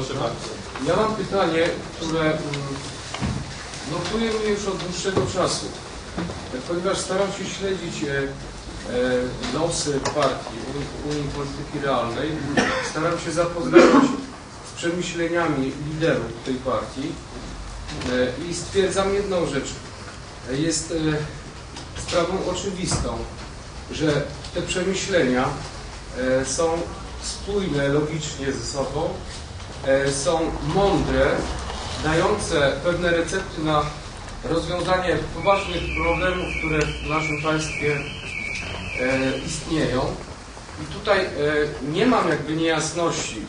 Proszę bardzo. Ja mam pytanie, które mm, notuje mnie już od dłuższego czasu. Ponieważ staram się śledzić e, e, losy partii Unii, Polityki Realnej, staram się zapoznawać z przemyśleniami liderów tej partii e, i stwierdzam jedną rzecz. Jest sprawą oczywistą, że te przemyślenia są spójne logicznie ze sobą, są mądre, dające pewne recepty na rozwiązanie poważnych problemów, które w naszym państwie e, istnieją. I tutaj e, nie mam jakby niejasności.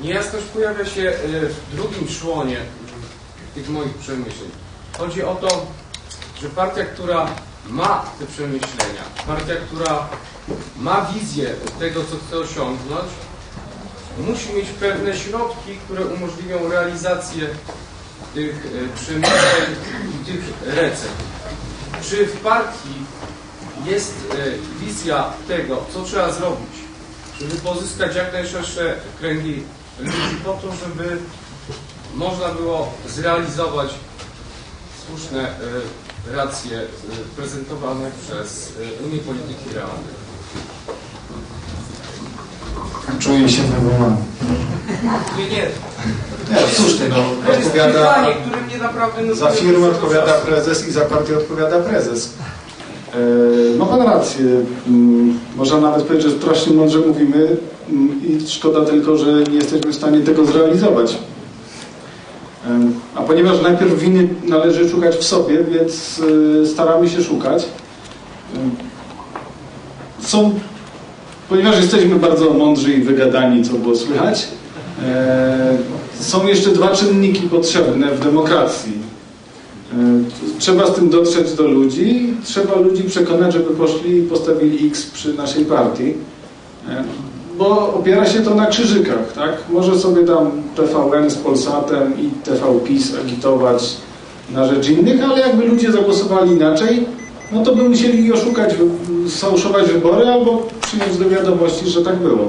Niejasność pojawia się e, w drugim członie tych moich przemyśleń. Chodzi o to, że partia, która ma te przemyślenia, partia, która ma wizję tego, co chce osiągnąć, musi mieć pewne środki, które umożliwią realizację tych e, przemyśleń i tych recept. Czy w partii jest e, wizja tego, co trzeba zrobić, żeby pozyskać jak najszersze kręgi ludzi po to, żeby można było zrealizować słuszne e, racje prezentowane przez Unię Polityki Realnej? Czuję się wywołany. Nie, nie. No, To jest odpowiada, pytanie, które mnie naprawdę... no, za firmę odpowiada prezes i za partię odpowiada prezes. E, Ma pan rację. Mm, Można nawet powiedzieć, że strasznie mądrze mówimy mm, i szkoda tylko, że nie jesteśmy w stanie tego zrealizować. E, A ponieważ najpierw winy należy szukać w sobie, więc e, staramy się szukać. E, Są, ponieważ jesteśmy bardzo mądrzy i wygadani, co było słychać, e, są jeszcze dwa czynniki potrzebne w demokracji. E, Trzeba z tym dotrzeć do ludzi, trzeba ludzi przekonać, żeby poszli i postawili X przy naszej partii. E, Bo opiera się to na krzyżykach, tak? Może sobie tam TVN z Polsatem i TV PiS agitować na rzecz innych, ale jakby ludzie zagłosowali inaczej, no to by musieli oszukać, sfałszować wybory albo przyjąć do wiadomości, że tak było.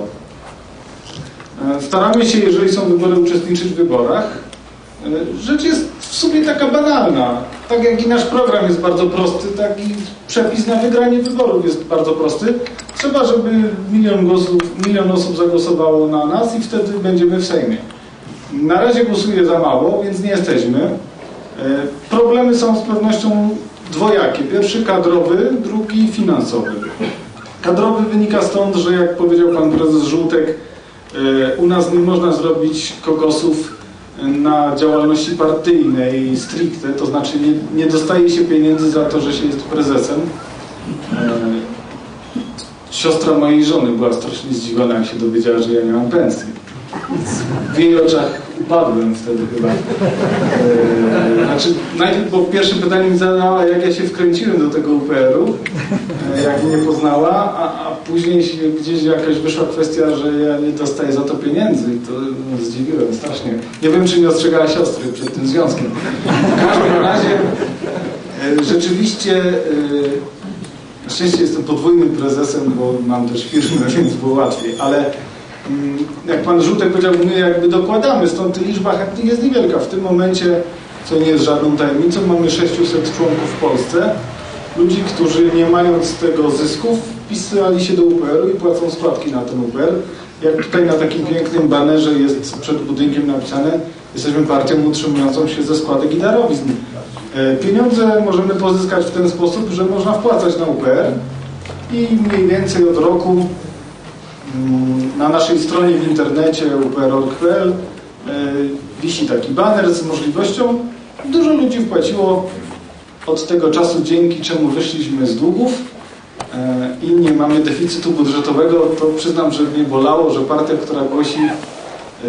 E, Staramy się, jeżeli są wybory, uczestniczyć w wyborach. E, Rzecz jest w sumie taka banalna. Tak jak i nasz program jest bardzo prosty, tak i przepis na wygranie wyborów jest bardzo prosty. Trzeba, żeby milion, głosów, milion osób zagłosowało na nas i wtedy będziemy w Sejmie. Na razie głosuje za mało, więc nie jesteśmy. E, Problemy są z pewnością dwojakie. Pierwszy kadrowy, drugi finansowy. Kadrowy wynika stąd, że jak powiedział pan prezes Żółtek, e, u nas nie można zrobić kokosów na działalności partyjnej stricte, to znaczy nie, nie dostaje się pieniędzy za to, że się jest prezesem. E, Siostra mojej żony była strasznie zdziwiona, jak się dowiedziała, że ja nie mam pensji. W jej oczach upadłem wtedy chyba. E, Znaczy, najpierw, bo pierwsze pytanie mi zadała, jak ja się wkręciłem do tego UPR-u, e, jak mnie poznała, a, a później gdzieś jakaś wyszła kwestia, że ja nie dostaję za to pieniędzy to no, zdziwiłem strasznie. Nie wiem, czy nie ostrzegała siostry przed tym związkiem. W każdym razie e, rzeczywiście e, na szczęście jestem podwójnym prezesem, bo mam też firmę, więc było łatwiej, ale jak pan Żółtek powiedział, my jakby dokładamy, stąd liczba chętnych jest niewielka. W tym momencie, co nie jest żadną tajemnicą, mamy 600 członków w Polsce. Ludzi, którzy nie mając z tego zysków, wpisali się do UPR-u i płacą składki na ten UPR. Jak tutaj na takim pięknym banerze jest przed budynkiem napisane, jesteśmy partią utrzymującą się ze składek i darowizn. E, Pieniądze możemy pozyskać w ten sposób, że można wpłacać na UPR i mniej więcej od roku mm, na naszej stronie w internecie upr.org.pl e, wisi taki baner z możliwością. Dużo ludzi wpłaciło od tego czasu, dzięki czemu wyszliśmy z długów e, i nie mamy deficytu budżetowego. To przyznam, że mnie bolało, że partia, która głosi e,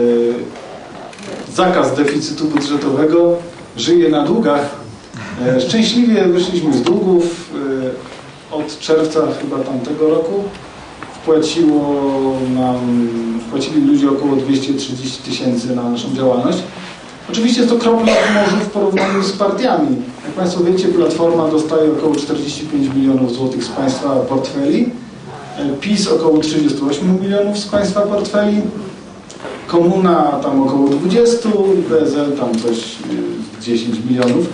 zakaz deficytu budżetowego, żyje na długach. Szczęśliwie wyszliśmy z długów. Od czerwca chyba tamtego roku wpłaciło nam, wpłacili ludzie około 230 tysięcy na naszą działalność. Oczywiście jest to kropla w morzu w porównaniu z partiami. Jak Państwo wiecie, Platforma dostaje około 45 milionów złotych z Państwa portfeli, PiS około 38 milionów z Państwa portfeli, komuna tam około 20 i PSL tam coś y, 10 milionów.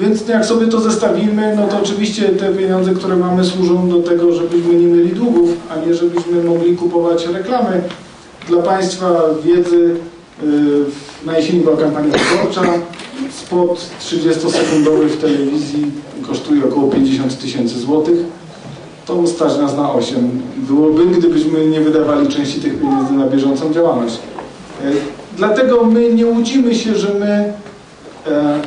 Więc jak sobie to zestawimy, no to oczywiście te pieniądze, które mamy służą do tego, żebyśmy a nie żebyśmy mogli kupować reklamy. Dla Państwa wiedzy y, na jesieni była kampania wyborcza. Spot 30-sekundowy w telewizji kosztuje około 50 tysięcy złotych. To stać nas na 8. Byłoby, gdybyśmy nie wydawali części tych pieniędzy na bieżącą działalność. E, Dlatego my nie łudzimy się, że my e,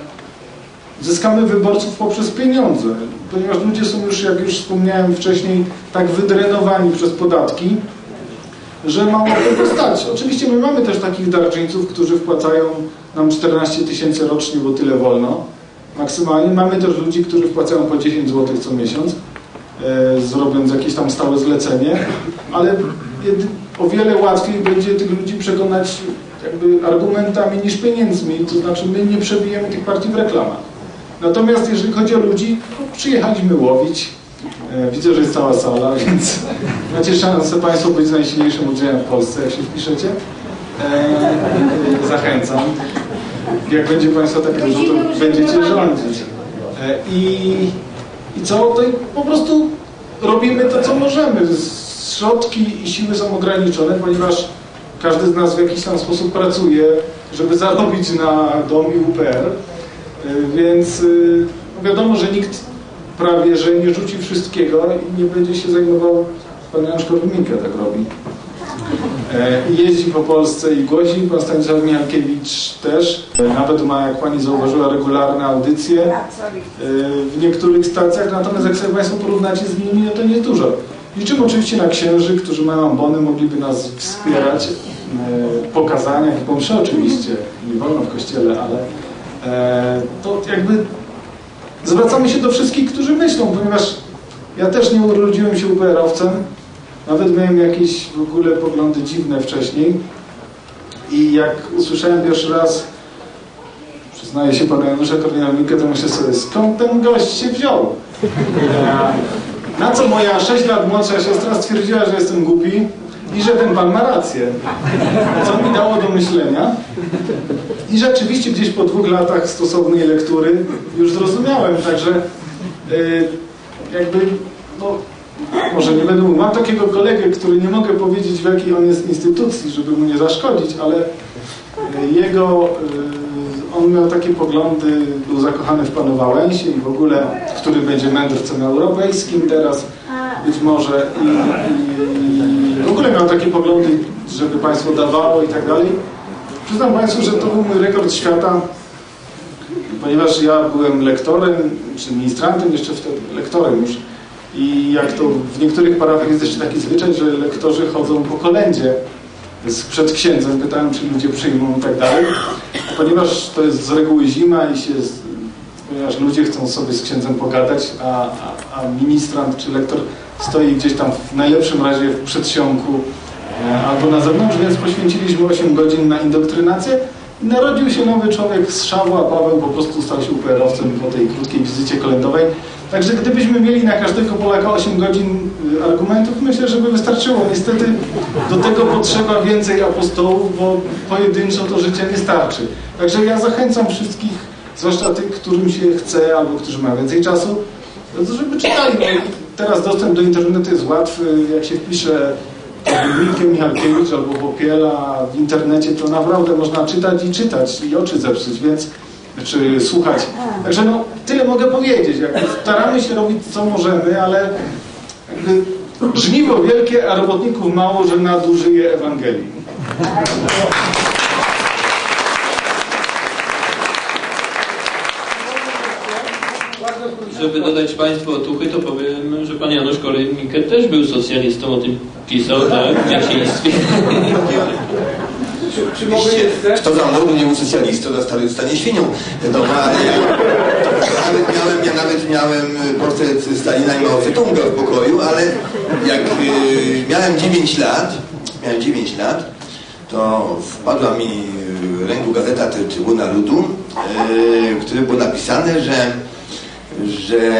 zyskamy wyborców poprzez pieniądze, ponieważ ludzie są już, jak już wspomniałem wcześniej, tak wydrenowani przez podatki, że mało tego stać. Oczywiście my mamy też takich darczyńców, którzy wpłacają nam 14 tysięcy rocznie, bo tyle wolno. Maksymalnie. Mamy też ludzi, którzy wpłacają po 10 zł co miesiąc, e, zrobiąc jakieś tam stałe zlecenie, ale o wiele łatwiej będzie tych ludzi przekonać jakby argumentami niż pieniędzmi. To znaczy my nie przebijemy tych partii w reklamach. Natomiast jeżeli chodzi o ludzi, przyjechaliśmy łowić. E, Widzę, że jest cała sala, więc macie szansę Państwo być najsilniejszym oddziałem w Polsce, jak się wpiszecie. E, e, zachęcam. Jak będzie Państwa tak dużo, to będziecie rządzić. I, I co? To po prostu robimy to, co możemy. Środki i siły są ograniczone, ponieważ każdy z nas w jakiś tam sposób pracuje, żeby zarobić na dom i UPR. Y, Więc y, wiadomo, że nikt prawie, że nie rzuci wszystkiego i nie będzie się zajmował, pan Janusz Korwin-Mikke tak robi. E, jeździ po Polsce i głosi, pan Stanisław Michalkiewicz też. E, Nawet ma, jak pani zauważyła, regularne audycje e, w niektórych stacjach, natomiast jak sobie państwo porównacie z nimi, no to nie dużo. Liczymy oczywiście na księży, którzy mają ambony, mogliby nas wspierać e, pokazaniach i po mszy oczywiście, nie wolno w kościele, ale e, to jakby zwracamy się do wszystkich, którzy myślą, ponieważ ja też nie urodziłem się UPR-owcem, nawet miałem jakieś w ogóle poglądy dziwne wcześniej i jak usłyszałem pierwszy raz, przyznaję się panu Janusza Korwina-Mikke, to myślę sobie, skąd ten gość się wziął? E, Na co moja 6 lat młodsza siostra stwierdziła, że jestem głupi i że ten pan ma rację. Co mi dało do myślenia. I rzeczywiście gdzieś po dwóch latach stosownej lektury już zrozumiałem, także y, jakby, no, może nie będę mówił, mam takiego kolegę, który nie mogę powiedzieć w jakiej on jest instytucji, żeby mu nie zaszkodzić, ale y, jego, y, on miał takie poglądy, był zakochany w panu Wałęsie i w ogóle, który będzie mędrcem europejskim teraz, być może i, i, i w ogóle miał takie poglądy, żeby państwo dawało i tak dalej. Przyznam Państwu, że to był mój rekord świata, ponieważ ja byłem lektorem, czy ministrantem jeszcze wtedy, lektorem już. I jak to w niektórych parafiach jest jeszcze taki zwyczaj, że lektorzy chodzą po kolędzie przed księdzem, pytają, czy ludzie przyjmą i tak dalej. Ponieważ to jest z reguły zima i się, ponieważ ludzie chcą sobie z księdzem pogadać, a, a, a ministrant czy lektor stoi gdzieś tam w najlepszym razie w przedsionku albo na zewnątrz, więc poświęciliśmy 8 godzin na indoktrynację i narodził się nowy człowiek z Szawu, a Paweł po prostu stał się UPR-owcem po tej krótkiej wizycie kolędowej. Także gdybyśmy mieli na każdego Polaka 8 godzin y, argumentów, myślę, że by wystarczyło. Niestety do tego potrzeba więcej apostołów, bo pojedynczo to życie nie starczy. Także ja zachęcam wszystkich, zwłaszcza tych, którym się chce albo którzy mają więcej czasu, żeby czytali. Teraz dostęp do internetu jest łatwy. Jak się wpisze Milkę Michalkiewicz albo Popiela w internecie, to naprawdę można czytać i czytać i oczy zepsuć, więc czy słuchać. Także no, tyle mogę powiedzieć. Jakby staramy się robić co możemy, ale jakby żniwo wielkie, a robotników mało, że nadużyje Ewangelii. Żeby dodać Państwu otuchy, to powiem, że Pan Janusz Korwin-Mikke też był socjalistą, o tym pisał, tak, w dzieciństwie. Czy, czy mogę jeszcze? Kto za młodu nie był socjalistą, to stary stanie świnią. No, ale ja, nawet miałem, ja nawet miałem portret Stalina i Mao Tse-tunga w pokoju, ale jak y, miałem 9 lat, miałem 9 lat, to wpadła mi w ręku gazeta Trybuna Ludu, y, w której było napisane, że, że